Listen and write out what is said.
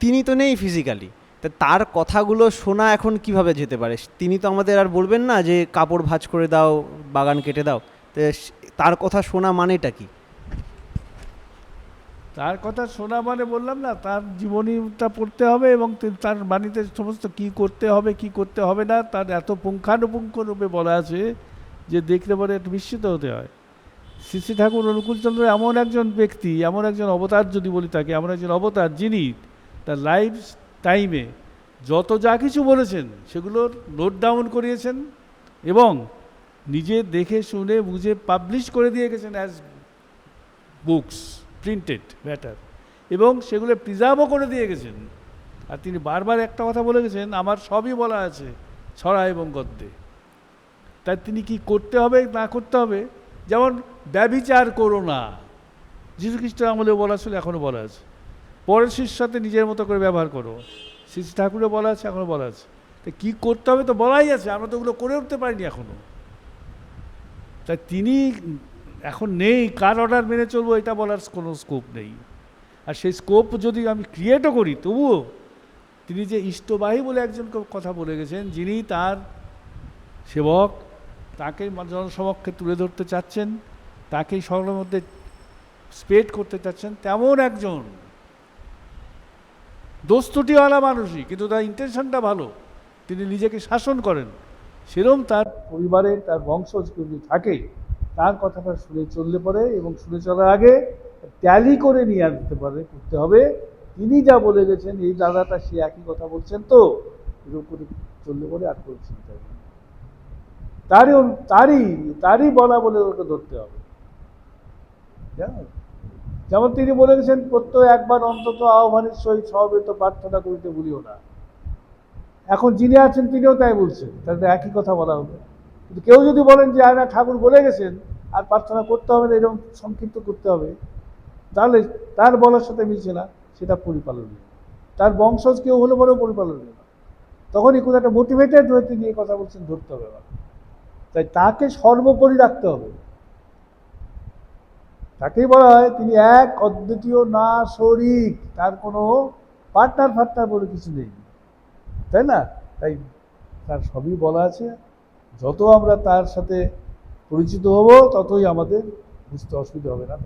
তিনি তো নেই ফিজিক্যালি তা তার কথাগুলো শোনা এখন কীভাবে যেতে পারে? তিনি তো আমাদের আর বলবেন না যে, কাপড় ভাঁজ করে দাও, বাগান কেটে দাও। তার কথা শোনা মানেটা কি? তার কথা শোনা মানে বললাম না, তার জীবনীটা পড়তে হবে এবং তার বাণীতে সমস্ত কি করতে হবে, কি করতে হবে না, তার এত পুঙ্খানুপুঙ্খ রূপে বলা আছে যে দেখলে পরে একটু বিস্মিত হতে হয়। শ্রী ঠাকুর অনুকূলচন্দ্র এমন একজন ব্যক্তি, এমন একজন অবতার যদি বলি তাকে, এমন একজন অবতার যিনি তার লাইফ টাইমে যত যা কিছু বলেছেন সেগুলোর নোট ডাউন করিয়েছেন এবং নিজে দেখে, শুনে, বুঝে পাবলিশ করে দিয়ে গেছেন অ্যাজ বুকস প্রিন্টেড ম্যাটার এবং সেগুলো প্রিজার্ভও করে দিয়ে গেছেন। আর তিনি বারবার একটা কথা বলে গেছেন, আমার সবই বলা আছে, ছড়া এবং গদ্যে। তাই তিনি কি করতে হবে, না করতে হবে? যেমন ব্যবিচার করো না। যীশু খ্রিস্টের আমলেও বলা ছিল এখনও বলা আছে। পরের সাথে নিজের মতো করে ব্যবহার করো। শ্রী ঠাকুরও বলা আছে এখনও বলা আছে। তো কী করতে হবে তো বলাই আছে, আমরা তো ওগুলো করে উঠতে পারিনি এখনও তাই তিনি এখন নেই, কার অর্ডার মেনে চলবো এটা বলার কোনো স্কোপ নেই। আর সেই স্কোপ যদি আমি ক্রিয়েটও করি, তবুও তিনি যে ইষ্টবাহী বলে একজন কথা বলে গেছেন, যিনি তার সেবক তাকে জনসমক্ষে তুলে ধরতে চাচ্ছেন তাকে সকলের মধ্যে স্পেড করতে চাচ্ছেন, তেমন একজন দোস্তুটিওয়ালা মানুষই, কিন্তু তার ইন্টেনশনটা ভালো। তিনি নিজেকে শাসন করেন। সেরম তার পরিবারে তার বংশ যদি থাকে, তার কথাটা শুনে চললে পরে এবং শুনে চলার আগে ট্যালি করে নিয়ে আসতে পারে, করতে হবে। তিনি যা বলে গেছেন, এই দাদাটা সে একই কথা বলছেন তো এরকম করে চললে পরে আর কোনো চিন্তা নেই। তারই তারই তারই বলা বলে ওকে ধরতে হবে। জানো? যেমন তিনি বলে গেছেন প্রত্যয় একবার অন্তত আহ্বানের সহিত সমবেত প্রার্থনা করিতে ভুলিও না। এখন যিনি আছেন তিনিও তাই বলছেন, তাহলে একই কথা বলা হবে। কিন্তু কেউ যদি বলেন যে না, ঠাকুর বলে গেছেন, আর প্রার্থনা করতে হবে না, এরকম সংক্ষিপ্ত করতে হবে, তাহলে তার বলার সাথে মিলছে না, সেটা পরিপালনীয় তার বংশজ কেউ হলে বলেও পরিপালনীয় না তখনই কোনো একটা মোটিভেটেড হয়ে তিনি এই কথা বলছেন, ধরতে হবে তাই তাকে সর্বোপরি রাখতে হবে। তাকেই বলা হয় তিনি এক অদ্বিতীয় না শরিক। তার কোনো পার্টনার ফার্টনার বলে কিছু নেই। তাই না? তাই তার সবই বলা আছে। যত আমরা তার সাথে পরিচিত হব, ততই আমাদের বুঝতে অসুবিধা হবে না।